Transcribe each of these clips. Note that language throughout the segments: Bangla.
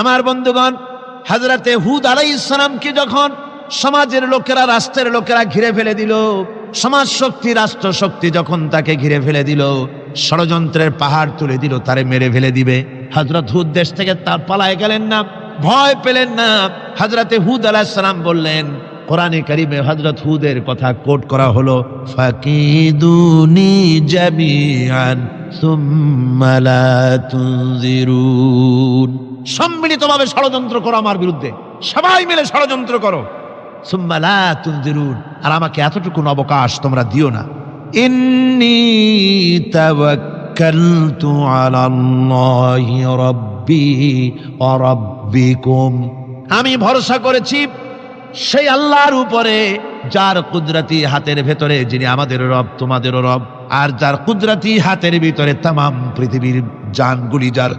আমার বন্ধুগণ হাজরাতে হুদ আলাই ইসলামকে যখন সমাজের লোকেরা, রাষ্ট্রের লোকেরা ঘিরে ফেলে দিল সমাজ শক্তি রাষ্ট্র শক্তি যখন তাকে ঘিরে ফেলে দিল, ষড়যন্ত্রের পাহাড় তুলে দিল, তারে মেরে ফেলে দিবে। হজরত হুদ দেশ থেকে তার পালায় গেলেন না, ভয় পেলেন না। হজরতে হুদ আলাহিসাম বললেন, কোরআনে কারিমে হজরত হুদের কথা কোট করা হলো, ফাকিদুনি সম্মিলিতভাবে ষড়যন্ত্র করো আমার বিরুদ্ধে। সবাই মিলে ষড়যন্ত্র করো। সুম্মা লা তুনজিরুন। আর আমাকে এতটুকু অবকাশ তোমরা দিও না। ইন্নী তাওয়াক্কালতু আমি ভরসা করেছি, সেই আল্লাহর উপরে যার কুদরতি হাতের ভেতরে যিনি আমাদের রব, তোমাদেরও রব, আর যার কুদরতি হাতের ভিতরে তাম পৃথিবীর জানগুলি, যার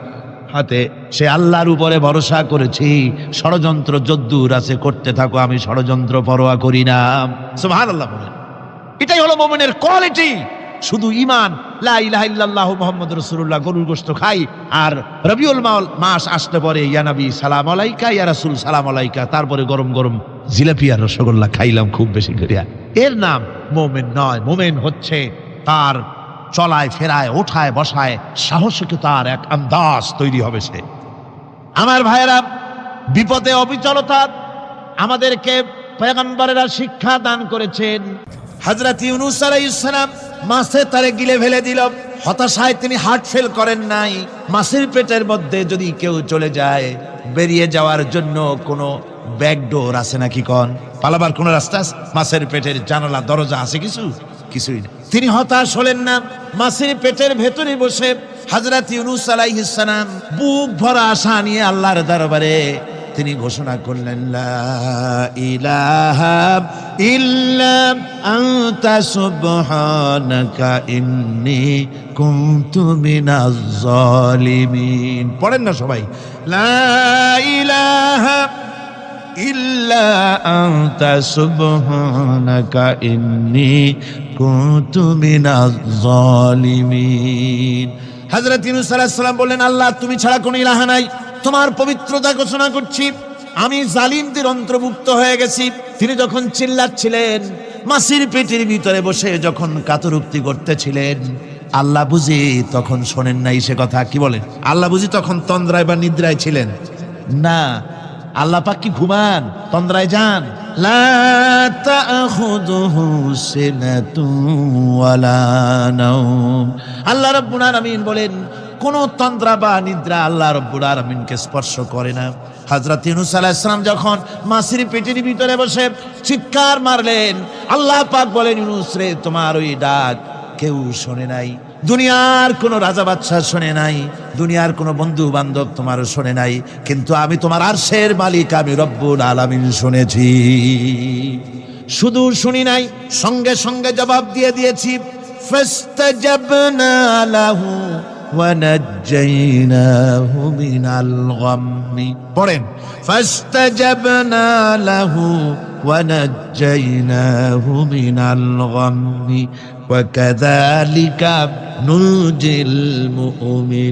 হাতে, সে আল্লাহর উপরে ভরসা করেছি। ষড়যন্ত্র যদ্দুর আছে, করতে থাকো, আমি ষড়যন্ত্র পরোয়া করি না। সুবহান আল্লাহ বলেন। এটাই হলো মোমেনের কোয়ালিটি। শুধু ইমান লা ইলাহা ইল্লাল্লাহু মুহাম্মাদুর রাসূলুল্লাহ, গরুর গোশত খাই। আর রবিউল মাল মাস আসতে পরে, ইয়া নবী, সালাম আলাইকা, ইয়া রাসূল, সালাম আলাইকা। তারপরে গরম গরম জিলাপি আর রসগোল্লা খাইলাম খুব বেশি করিয়া। এর নাম মোমেন নয়, মোমেন হচ্ছে তার চলায়, ফেরায়, ওঠায়, বসায়, সাহসিকতার এক আন্দাজ তৈরি হবে সে। আমার ভাইয়েরা, বিপদে অবিচলতা আমাদেরকে পয়গম্বরেরা শিক্ষা দান করেছেন। হজরত ইউনুস আলাইহিসসালাম মাছে তারে গিলে ফেলে দিল। হতাশায় তিনি হার্ট ফেল করেন নাই। মাছের পেটের মধ্যে যদি কেউ চলে যায়, বেরিয়ে যাওয়ার জন্য কোনো ব্যাকডোর আছে নাকি কন? পালাবার কোনো রাস্তা? মাছের পেটের জানালা, দরজা আছে কিছু? কিছুই না। তিনি হতাশ হলেন না, মাসির পেটের ভেতরে বসে হজরত ইউনুস আলাইহিসসালাম বুক ভরা আশা নিয়ে আল্লাহর দরবারে তিনি ঘোষণা করলেন পড়েন না সবাই, লা ইলাহা বললেন, আল্লাহ, তুমি ছাড়া কোনো ইলাহা নাই। তোমার পবিত্রতা ঘোষণা করছি। আমি জালিমদের অন্তর্ভুক্ত হয়ে গেছি। তিনি যখন চিল্লাচ্ছিলেন, মাসির পেটের ভিতরে বসে যখন কাতরুক্তি করতেছিলেন, আল্লাহ বুঝি তখন শোনেন নাই সে কথা। কি বলেন? আল্লাহ বুঝি তখন তন্দ্রায় বা নিদ্রায় ছিলেন? না আল্লাহ পাক কি ঘুমান? তন্দ্রায় যান। আল্লাহ রাব্বুল আমিন বলেন, কোন তন্দ্রা বা নিদ্রা আল্লাহ রব্বুল আলামিনকে স্পর্শ করে না। হযরত ইউনূস আলাইহিস সালাম যখন মাসির পেটের ভিতরে বসে চিৎকার মারলেন, আল্লাহ পাক বলেন, ইউনূস রে, তোমার ওই ডাক কেউ শোনে নাই। দুনিয়ার কোনো রাজা বাদশাহ শোনে নাই, দুনিয়ার কোনো বন্ধু বান্ধব তোমার শোনে নাই, কিন্তু আমি তোমার আরশের মালিক, আমি রব্বুল আলামিন শুনেছি। শুধু শুনি নাই, সঙ্গে সঙ্গে জবাব দিয়ে দিয়েছি, ফাস্তাজাবনা লাহু ونجيناه من الغم পড়েন فاستجبنا له ونجيناه من الغم وكذلك ننجي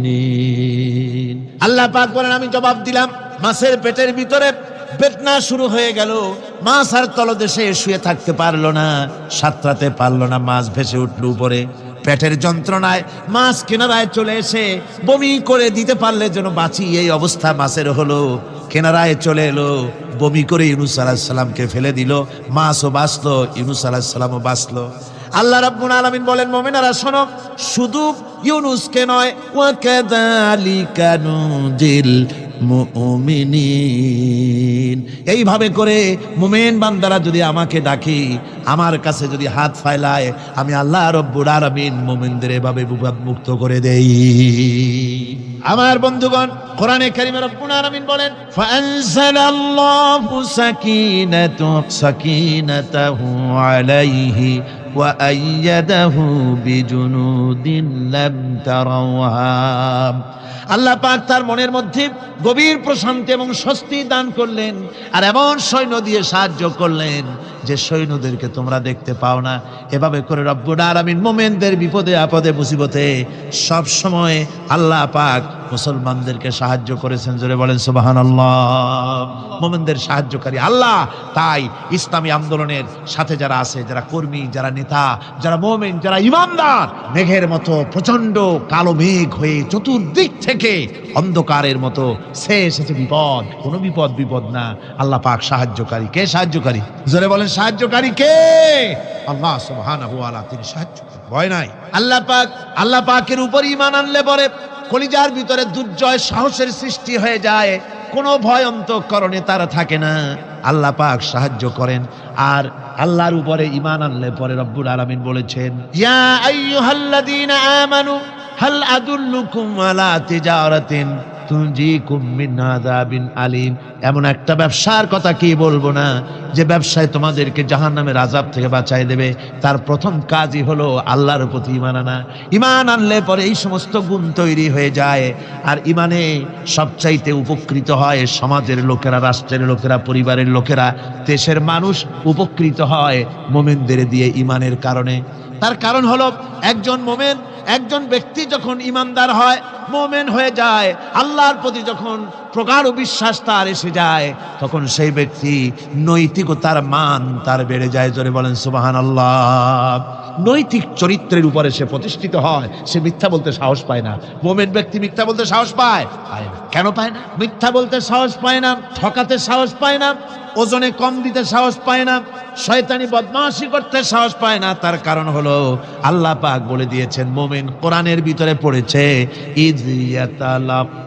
المؤمنين আল্লাহ পাক বলেন আমি জবাব দিলাম মাছের পেটের ভিতরে বেদনা শুরু হয়ে গেল মাছ আর তলদেশে শুয়ে থাকতে পারলো না সাঁতরাতে পারলো না মাছ ভেসে উঠলো উপরে পেটের যন্ত্রণায় মাছ কেনারায় চলে এসে বমি করে দিতে পারলে যেন বাঁচি, এই অবস্থা মাছের হলো। কেনারায় চলে এলো, বমি করে ইউনুস আলাহিসাল্লামকে ফেলে দিল, মাছও বাঁচলো, ইউনুস আলাহিসাল্লামও বাঁচলো। আল্লাহ রাব্বুল আলামিন বলেন, মুমিনারা, শোনো, শুধু ইউনুসকে নয় ওয়াকাযালিকা নুজিল এইভাবে করে মুমিন বান্দারা যদি আমাকে ডাকি, আমার কাছে যদি হাত ফাইলায়, আমি আল্লাহ রব্বুল আলামিন মুমিনদের এভাবে মুক্ত করে দেই। আমার বন্ধুগণ, কোরআনে কারিমে রব্বুল আলামিন বলেন, ফাআনজালাল্লাহু সাকিনাতু সাকিনাতাহু আলাইহি وأيده بجنود لم تروها আল্লাহ পাক তার মনের মধ্যে গভীর প্রশান্তি এবং স্বস্তি দান করলেন আর এমন সৈন্য দিয়ে সাহায্য করলেন যে সৈন্যদেরকে তোমরা দেখতে পাও না এভাবে করে রব্বুল আলামিন মোমেনদের বিপদে আপদে মুসিবতে সব সময় আল্লাহ পাক মুসলমানদেরকে সাহায্য করেছেন, জোরে বলেন সুবাহান আল্লাহ মোমেনদের সাহায্যকারী আল্লাহ। তাই ইসলামী আন্দোলনের সাথে যারা আছে, যারা কর্মী, যারা নেতা, যারা মোমেন, যারা ইমানদার, মেঘের মতো প্রচণ্ড কালো মেঘ হয়ে চতুর্দিক থেকে অন্ধকারের মতো সে এসেছে বিপদ। কোনো বিপদ বিপদ না। আল্লাহ পাক সাহায্যকারী। কে সাহায্যকারী? জোরে বলেন, সাহায্যকারী কে? আল্লাহ সুবহানাহু ওয়া তাআলা তিনি সাহায্য ভয় নাই। আল্লাহ পাক, আল্লাহ পাকের উপর ঈমান আনলে পরে কলিজার ভিতরে দুর্জয় সাহসের সৃষ্টি হয়ে যায়। কোনো ভয় অন্তঃকরণে তারা থাকে না। আল্লাহ পাক সাহায্য করেন। আর আল্লাহর উপরে ইমান আনলে পরে রব্বুল আলমিন বলেছেন, ইয়া আমানু হাল আদুল্লুকুম আলা তিজারাতিন আলিম এমন একটা ব্যবসার কথা কি বলব না? যে ব্যবসায় তোমাদেরকে জাহান্নামের আযাব থেকে বাঁচায় দেবে। তার প্রথম কাজই হলো আল্লাহর প্রতি ঈমান আনা। ঈমান আনলে পরে এই সমস্ত গুণ তৈরি হয়ে যায়। আর ঈমানে সবচাইতে উপকৃত হয় সমাজের লোকেরা, রাষ্ট্রের লোকেরা, পরিবারের লোকেরা। দেশের মানুষ উপকৃত হয় মোমেনদের দিয়ে ঈমানের কারণে। তার কারণ হলো একজন মোমেন একজন ব্যক্তি যখন ইমানদার হয় মোমেন হয়ে যায় আল্লাহর প্রতি যখন প্রগাঢ় বিশ্বাস তার এসে যায়, তখন সেই ব্যক্তি নৈতিকতার মান তার বেড়ে যায়। জোরে বলেন সুবাহান আল্লাহ নৈতিক চরিত্রের উপরে সে প্রতিষ্ঠিত হয়, সে মিথ্যা বলতে সাহস পায় না। মোমেন ব্যক্তি মিথ্যা বলতে সাহস পায়? পায় না। কেন পায় না? মিথ্যা বলতে সাহস পায় না, ঠকাতে সাহস পায় না, ওজনে কম দিতে সাহস পায় না, শয়তানি বদমাশি করতে সাহস পায় না। তার কারণ হলো, আল্লাহ পাক বলে দিয়েছেন, মোমেন কোরআনের ভিতরে পড়েছে ইয়াতালাক্কাল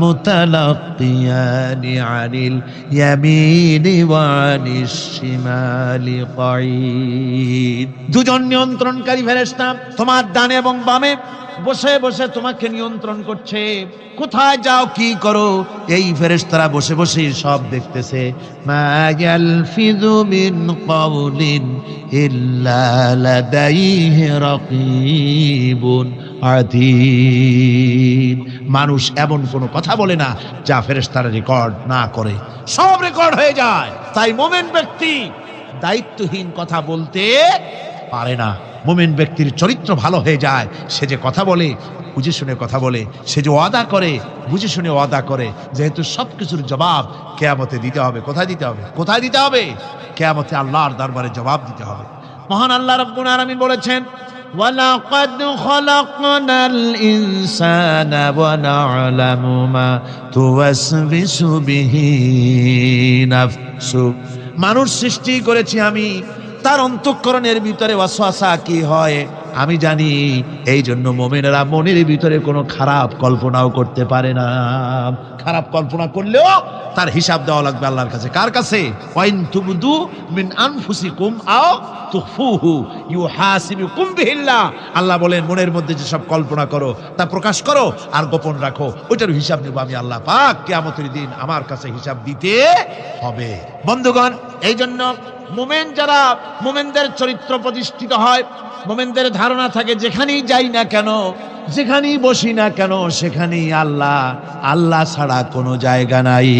মুতালাক্কিয়ানি আনিল ইয়ামিনি ওয়া আনিশ শিমালি কাঈদ দুজন নিয়ন্ত্রণকারী ফেরেশতা তোমার ডানে এবং বামে বসে বসে তোমাকে নিয়ন্ত্রণ করছে। কোথায় যাও, কি করো? এই ফেরেশতারা বসে বসে সব দেখতেছে। মিন মানুষ এমন কোনো কথা বলে না যা ফেরেশতারা রেকর্ড না করে। সব রেকর্ড হয়ে যায়। তাই মোমেন ব্যক্তি দায়িত্বহীন কথা বলতে পারে না। মোমেন ব্যক্তির চরিত্র ভালো হয়ে যায় সে যে কথা বলে বুঝে শুনে কথা বলে সে যে ওয়াদা করে বুঝে শুনে ওয়াদা করে যেহেতু সব কিছুর জবাব কেয়ামতে দিতে হবে কোথায় দিতে হবে কোথায় দিতে হবে কেয়ামতে আল্লাহর দরবারে জবাব দিতে হবে মহান আল্লাহ রব্বুল আলামিন বলেছেন ولقد خلقنا الإنسان ونعلم ما توسوس به نفسه মানুষ সৃষ্টি করেছি আমি তার অন্তঃকরণের ভিতরে ওয়াসওয়াসা কি হয়? আমি জানি এই জন্য মোমেনেরা মনের ভিতরে কোনো খারাপ কল্পনাও করতে পারে না। খারাপ কল্পনা করলেও তার হিসাব দেওয়া লাগবে আল্লাহর কাছে। কার কাছে? আল্লাহ বলেন, মনের মধ্যে যে সব কল্পনা করো, তা প্রকাশ করো আর গোপন রাখো। ওইটার হিসাব নেব আমি আল্লাহ পাক। কিয়ামতের দিন আমার কাছে হিসাব দিতে হবে। বন্ধুগণ এই জন্য মোমেন যারা মোমেনদের চরিত্র প্রতিষ্ঠিত হয় মোমেনদের ধারণা থাকে যেখানেই যাই না কেন যেখানেই বসি না কেন সেখানেই আল্লাহ আল্লাহ ছাড়া কোনো জায়গা নাই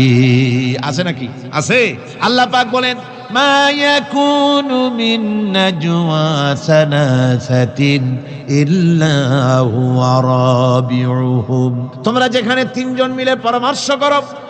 আছে নাকি আছে আল্লাহ পাক বলেন ما يكون من نجوى ثلاثة إلا هو رابعهم তোমরা যেখানে তিনজন মিলে পরামর্শ করো